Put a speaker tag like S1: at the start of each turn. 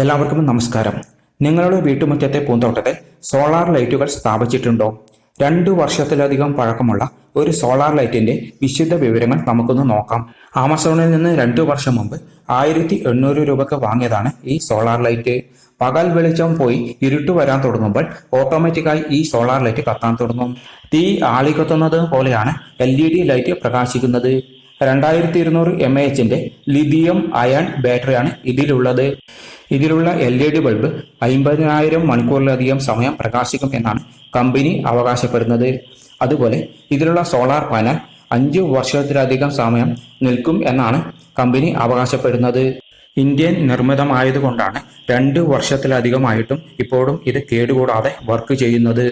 S1: എല്ലാവർക്കും നമസ്കാരം. നിങ്ങളുടെ വീട്ടുമുറ്റത്തെ പൂന്തോട്ടത്തിൽ സോളാർ ലൈറ്റുകൾ സ്ഥാപിച്ചിട്ടുണ്ടോ? രണ്ടു വർഷത്തിലധികം പഴക്കമുള്ള ഒരു സോളാർ ലൈറ്റിന്റെ വിശുദ്ധ വിവരങ്ങൾ നമുക്കൊന്ന് നോക്കാം. ആമസോണിൽ നിന്ന് രണ്ടു വർഷം മുമ്പ് ആയിരത്തി എണ്ണൂറ് രൂപക്ക് വാങ്ങിയതാണ് ഈ സോളാർ ലൈറ്റ്. പകൽ വെളിച്ചം പോയി ഇരുട്ട് വരാൻ തുടങ്ങുമ്പോൾ ഓട്ടോമാറ്റിക്കായി ഈ സോളാർ ലൈറ്റ് കത്താൻ തുടങ്ങും. തീ ആളിക്കത്തുന്നത് പോലെയാണ് എൽ ലൈറ്റ് പ്രകാശിക്കുന്നത്. രണ്ടായിരത്തി ഇരുന്നൂറ് എം എ എച്ചിന്റെ ലിഥിയം അയൺ ബാറ്ററിയാണ് ഇതിലുള്ളത്. ഇതിലുള്ള എൽ ഇ ഡി ബൾബ് അമ്പതിനായിരം മണിക്കൂറിലധികം സമയം പ്രകാശിക്കും എന്നാണ് കമ്പനി അവകാശപ്പെടുന്നത്. അതുപോലെ ഇതിലുള്ള സോളാർ പാനൽ അഞ്ചു വർഷത്തിലധികം സമയം നിൽക്കും എന്നാണ് കമ്പനി അവകാശപ്പെടുന്നത്. ഇന്ത്യൻ നിർമ്മിതമായതുകൊണ്ടാണ് രണ്ട് വർഷത്തിലധികമായിട്ടും ഇപ്പോഴും ഇത് കേടുകൂടാതെ വർക്ക് ചെയ്യുന്നത്.